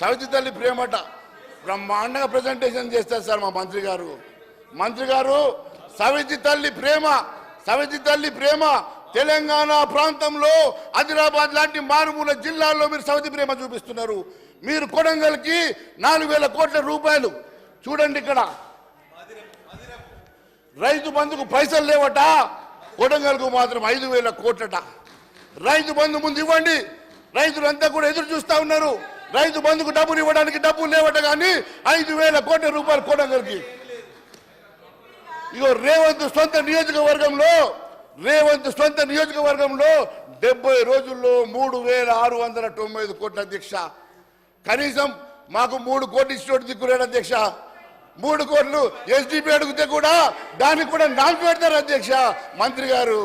సవితి తల్లి ప్రేమట. బ్రహ్మాండంగా ప్రజెంటేషన్ చేస్తారు సార్ మా మంత్రి గారు. మంత్రి గారు సవితి తల్లి ప్రేమ సవితి తల్లి ప్రేమ. తెలంగాణ ప్రాంతంలో ఆదిలాబాద్ లాంటి మారుమూల జిల్లాల్లో మీరు సవితి ప్రేమ చూపిస్తున్నారు. మీరు కొడంగల్కి నాలుగు వేల కోట్ల రూపాయలు. చూడండి ఇక్కడ. రైతు బంధుకు పైసలు లేవట. కొడంగల్కు మాత్రం ఐదు వేల కోట్లట. రైతు బంధు ముందు ఇవ్వండి. రైతులంతా కూడా ఎదురు చూస్తూ ఉన్నారు. రైతు బంధుకు డబ్బులు ఇవ్వడానికి డబ్బులు లేవట కానీ ఐదు వేల కోట్ల రూపాయలు కొడంగల్కి ఇగో రేవంత్ సొంత నియోజకవర్గంలో రేవంత్ సొంత నియోజకవర్గంలో డెబ్బై రోజుల్లో మూడు వేల ఆరు వందల తొంభై ఐదు కోట్ల అధ్యక్ష కనీసం మాకు మూడు కోట్లు ఇచ్చినోడు దిక్కులేడు అధ్యక్ష. మూడు కోట్లు ఎస్డిపి అడిగితే కూడా దానికి కూడా నాకు పెడతారు అధ్యక్ష మంత్రి గారు.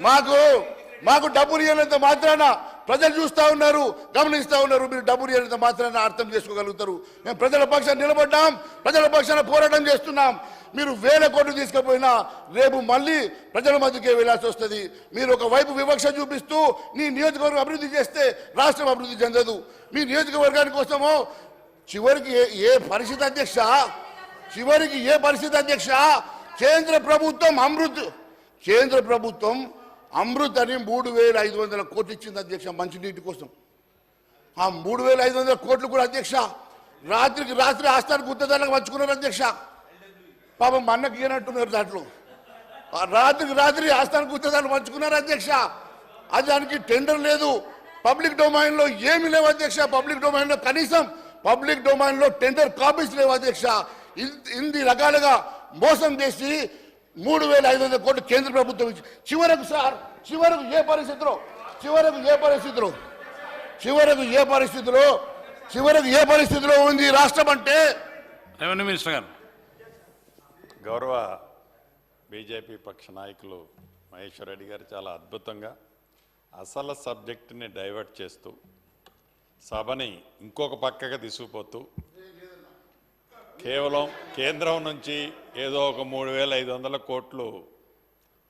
మాకు మాకు డబ్బులు ఇవ్వలేదు మాత్రాన ప్రజలు చూస్తూ ఉన్నారు గమనిస్తూ ఉన్నారు మీరు డబ్బులు ఇవ్వనంత మాత్రాన్ని అర్థం చేసుకోగలుగుతారు. మేము ప్రజల పక్షాన్ని నిలబడ్డాం ప్రజల పక్షాన పోరాటం చేస్తున్నాం. మీరు వేల కోట్లు తీసుకుపోయినా రేపు మళ్ళీ ప్రజల మధ్యకే వెళ్ళాల్సి వస్తుంది. మీరు ఒక వైపు వివక్ష చూపిస్తూ నీ నియోజకవర్గం అభివృద్ధి చేస్తే రాష్ట్రం అభివృద్ధి చెందదు. మీ నియోజకవర్గాని కోసమో చివరికి ఏ ఏ పరిస్థితి అధ్యక్ష చివరికి ఏ పరిస్థితి అధ్యక్ష? కేంద్ర ప్రభుత్వం అమృత్ కేంద్ర ప్రభుత్వం అమృత్ అని మూడు వేల ఐదు వందల కోట్లు ఇచ్చింది అధ్యక్ష మంచినీటి కోసం. ఆ మూడు వేల ఐదు వందల కోట్లు కూడా అధ్యక్ష రాత్రికి రాత్రి ఆస్థాన గుత్తదారులకు పంచుకున్నారు అధ్యక్ష. పాపం మన్నకి అన్నకి ఇయ్యనట్టున్నారు దాంట్లో రాత్రికి రాత్రి ఆస్థాన గుత్తదారులు పంచుకున్నారు అధ్యక్ష. అది దానికి టెండర్ లేదు. పబ్లిక్ డొమైన్లో ఏమి లేవు అధ్యక్ష. పబ్లిక్ డొమైన్లో కనీసం పబ్లిక్ డొమైన్లో టెండర్ కాపీస్ లేవు అధ్యక్ష. ఇన్- ఇన్ని రకాలుగా మోసం చేసి మూడు వేల ఐదు వందల కోట్లు కేంద్ర ప్రభుత్వం ఇచ్చి చివరకు సార్ చివరకు ఏ పరిస్థితిలో? చివరకు ఏ పరిస్థితిలో? చివరకు ఏ పరిస్థితిలో? చివరకు ఏ పరిస్థితిలో ఉంది రాష్ట్రం అంటే? రెవెన్యూ మినిస్టర్ గారు. గౌరవ బీజేపీ పక్ష నాయకులు మహేశ్వర్ రెడ్డి గారు చాలా అద్భుతంగా అసలు సబ్జెక్టుని డైవర్ట్ చేస్తూ సభని ఇంకొక పక్కగా తీసుకుపోతూ కేవలం కేంద్రం నుంచి ఏదో ఒక మూడు వేల ఐదు వందల కోట్లు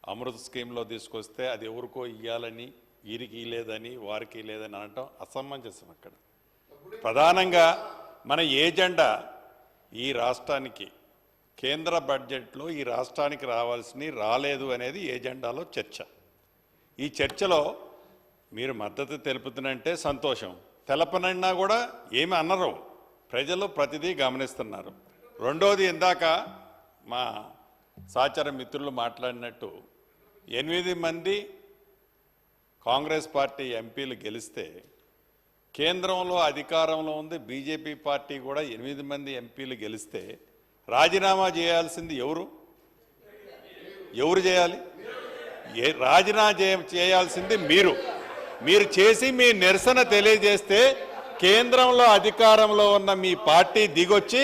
అమృత్ స్కీమ్లో తీసుకొస్తే అది ఎవరికో ఇయ్యాలని వీరికి లేదని వారికి లేదని అనటం అసమంజసం అక్కడ. ప్రధానంగా మన ఏజెండా ఈ రాష్ట్రానికి కేంద్ర బడ్జెట్లో ఈ రాష్ట్రానికి రావాల్సినవి రాలేదు అనేది ఏజెండాలో చర్చ. ఈ చర్చలో మీరు మద్దతు తెలుపుతున్నంటే సంతోషం. తెలపనన్నా కూడా ఏమి అనరు. ప్రజలు ప్రతిదీ గమనిస్తున్నారు. రెండోది ఇందాక మా సహచార మిత్రులు మాట్లాడినట్టు ఎనిమిది మంది కాంగ్రెస్ పార్టీ ఎంపీలు గెలిస్తే కేంద్రంలో అధికారంలో ఉంది బీజేపీ పార్టీ కూడా ఎనిమిది మంది ఎంపీలు గెలిస్తే రాజీనామా చేయాల్సింది ఎవరు? ఎవరు చేయాలి? ఏ రాజీనామా చేయ చేయాల్సింది మీరు. మీరు చేసి మీ నిరసన తెలియజేస్తే కేంద్రంలో అధికారంలో ఉన్న మీ పార్టీ దిగొచ్చి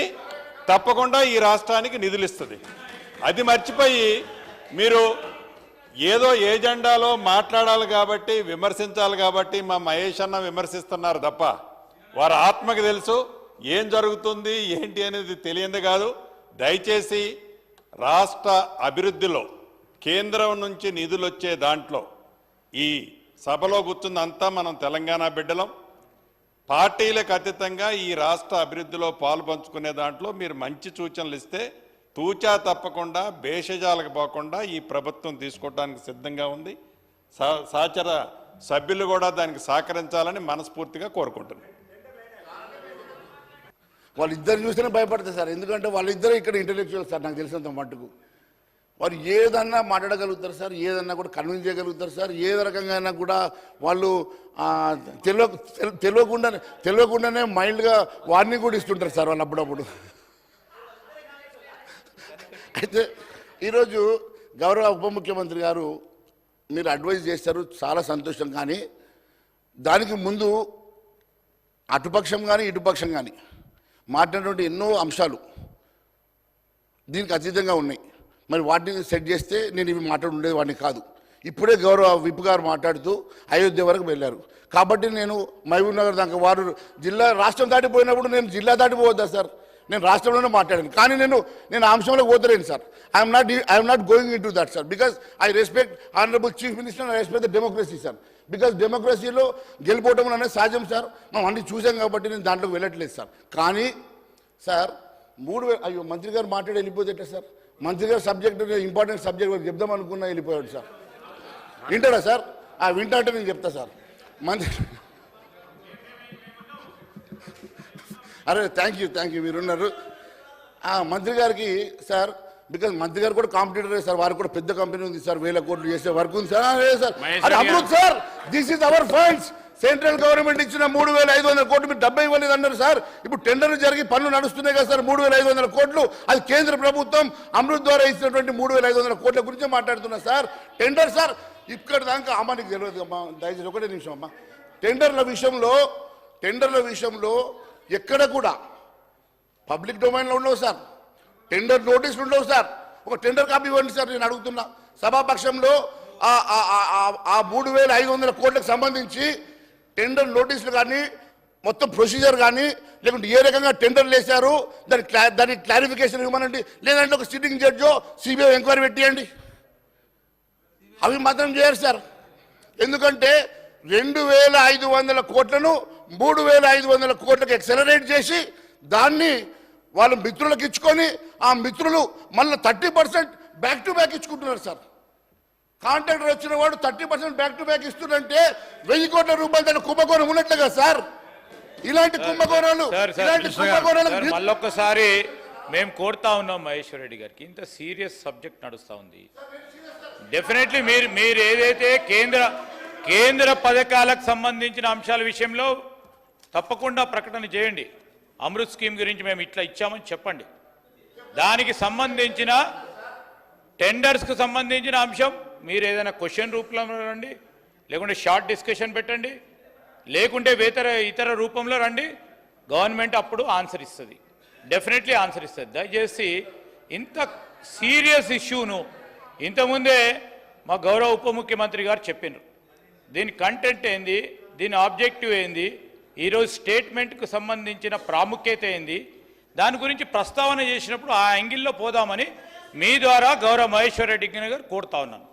తప్పకుండా ఈ రాష్ట్రానికి నిధులిస్తుంది అది మర్చిపోయి మీరు ఏదో ఏజెండాలో మాట్లాడాలి కాబట్టి విమర్శించాలి కాబట్టి మా మహేష్ అన్న విమర్శిస్తున్నారు తప్ప వారి ఆత్మకి తెలుసు ఏం జరుగుతుంది ఏంటి అనేది తెలియంది కాదు. దయచేసి రాష్ట్ర అభివృద్ధిలో కేంద్రం నుంచి నిధులు వచ్చే దాంట్లో ఈ సభలో కూర్చుందంతా మనం తెలంగాణ బిడ్డలం. పార్టీలకు అతీతంగా ఈ రాష్ట్ర అభివృద్ధిలో పాలు పంచుకునే దాంట్లో మీరు మంచి సూచనలు ఇస్తే తూచా తప్పకుండా భేషజాలకు పోకుండా ఈ ప్రభుత్వం తీసుకోవడానికి సిద్ధంగా ఉంది. సా- సాచర సభ్యులు కూడా దానికి సహకరించాలని మనస్ఫూర్తిగా కోరుకుంటున్నాను వాళ్ళిద్దరు చూస్తేనే భయపడతారు సార్. ఎందుకంటే వాళ్ళిద్దరూ ఇక్కడ ఇంటలెక్చువల్ సార్ నాకు తెలిసినంత మట్టుకు. వారు ఏదన్నా మాట్లాడగలుగుతారు సార్ ఏదన్నా కూడా కన్విన్స్ చేయగలుగుతారు సార్ ఏ రకంగా అయినా కూడా వాళ్ళు తెలియ తెలియకుండా తెలియకుండానే మైల్డ్గా వార్నింగ్ కూడా ఇస్తుంటారు సార్ వాళ్ళు అప్పుడప్పుడు. అయితే ఈరోజు గౌరవ ఉప ముఖ్యమంత్రి గారు మీరు అడ్వైజ్ చేస్తారు చాలా సంతోషం కానీ దానికి ముందు అటుపక్షం కానీ ఇటుపక్షం కానీ మాట్లాడినటువంటి ఎన్నో అంశాలు దీనికి అతీతంగా ఉన్నాయి. మరి వాటిని సెట్ చేస్తే నేను ఇవి మాట్లాడి ఉండేది వాడిని కాదు. ఇప్పుడే గౌరవ విప్ గారు మాట్లాడుతూ అయోధ్య వరకు వెళ్ళారు. కాబట్టి నేను మహబూబ్ నగర్ దాకా వారు జిల్లా రాష్ట్రం దాటిపోయినప్పుడు నేను జిల్లా దాటిపోవద్దా సార్? నేను రాష్ట్రంలోనే మాట్లాడాను. కానీ నేను నేను అంశంలో పోతలేను sir. I'm not I'm not going into that sir because I respect honourable chief minister I respect the democracy sir because డెమోక్రసీలో గెలిపోవటం అనేది సహజం సార్ మనం అన్ని చూసాం కాబట్టి నేను దాంట్లోకి వెళ్ళట్లేదు సార్ కానీ సార్ మూడు అయ్యో మంత్రి గారు మాట్లాడి వెళ్ళిపోతే సార్ మంత్రి గారు సబ్జెక్ట్ ఇంపార్టెంట్ సబ్జెక్ట్ చెప్దాం అనుకున్నా వెళ్ళిపోయాడు సార్. వింటారా సార్? ఆ వింటా అంటే నేను చెప్తా సార్. మంత్రి అరే థ్యాంక్ యూ థ్యాంక్ యూ మీరున్నారు. ఆ మంత్రి గారికి సార్ బికాజ్ మంత్రి గారు కూడా కాంపిటేటర్ సార్ వారికి కూడా పెద్ద కంపెనీ ఉంది సార్ వేల కోట్లు చేసే వర్క్ ఉంది sir. Sir. Amrut sir this is our funds central government ఇచ్చిన మూడు వేల ఐదు వందల కోట్లు మీరు డబ్బై ఇవ్వలేదు అన్నారు సార్. ఇప్పుడు టెండర్లు జరిగి పనులు నడుస్తున్నాయి కదా సార్. మూడు వేల ఐదు వందల కోట్లు అది కేంద్ర ప్రభుత్వం అమృత్ ద్వారా ఇచ్చినటువంటి మూడు వేల ఐదు వందల కోట్ల గురించి మాట్లాడుతున్నా సార్. టెండర్ సార్ ఇక్కడ దాకా అమ్మ నీకు తెలియదు అమ్మా. దయచేసి ఒకటే నిమిషం అమ్మా. టెండర్ల విషయంలో టెండర్ల విషయంలో ఎక్కడ కూడా పబ్లిక్ డొమైన్లో ఉండవు సార్. టెండర్ నోటీసులు ఉండవు సార్. ఒక టెండర్ కాపీ ఇవ్వండి సార్ నేను అడుగుతున్నా. సభాపక్షంలో ఆ- ఆ మూడు వేల ఐదు వందల కోట్లకు సంబంధించి టెండర్ నోటీసులు కానీ మొత్తం ప్రొసీజర్ కానీ లేకుంటే ఏ రకంగా టెండర్లు వేశారు దాని క్లా దాని క్లారిఫికేషన్ ఇవ్వమనండి. లేదంటే ఒక సిట్టింగ్ జడ్జో సిబిఐ ఎంక్వైరీ పెట్టేయండి. అవి మాత్రం చేయరు సార్. ఎందుకంటే రెండు వేల ఐదు వందల కోట్లను మూడు వేల ఐదు వందల కోట్లకు ఎక్సలరేట్ చేసి దాన్ని వాళ్ళ మిత్రులకు ఇచ్చుకొని ఆ మిత్రులు మళ్ళీ thirty percent back to back ఇచ్చుకుంటున్నారు sir. Contractor వచ్చిన వాడు thirty percent back to back ఇస్తుందంటే వెయ్యి కోట్ల రూపాయలు దాని కుంభకోణం ఉన్నట్లే కదా సార్? ఇలాంటి కుంభకోణాలు ఇలాంటి కుంభకోణాలు మళ్ళొక్కసారి మేము కోరుతా ఉన్నాం మహేశ్వర్ రెడ్డి గారికి. ఇంత సీరియస్ సబ్జెక్ట్ నడుస్తూ ఉంది. డెఫినెట్లీ మీరు మీరు ఏదైతే కేంద్ర కేంద్ర పథకాలకు సంబంధించిన అంశాల విషయంలో తప్పకుండా ప్రకటన చేయండి. అమృత్ స్కీమ్ గురించి మేము ఇట్లా ఇచ్చామని చెప్పండి. దానికి సంబంధించిన టెండర్స్కి సంబంధించిన అంశం మీరు ఏదైనా క్వశ్చన్ రూపంలో రండి లేకుంటే షార్ట్ డిస్కషన్ పెట్టండి లేకుంటే వేతర ఇతర రూపంలో రండి గవర్నమెంట్ అప్పుడు ఆన్సర్ ఇస్తుంది. డెఫినెట్లీ ఆన్సర్ ఇస్తుంది. దయచేసి ఇంత సీరియస్ ఇష్యూను ఇంతకుముందే మా గౌరవ ఉప ముఖ్యమంత్రి గారు చెప్పినారు. దీని కంటెంట్ ఏంది దీని ఆబ్జెక్టివ్ ఏంది ఈరోజు స్టేట్మెంట్కు సంబంధించిన ప్రాముఖ్యత ఏంది దాని గురించి ప్రస్తావన చేసినప్పుడు ఆ యాంగిల్లో పోదామని మీ ద్వారా గౌరవ మహేశ్వర్ రెడ్డి గారు కోరుతా ఉన్నాను.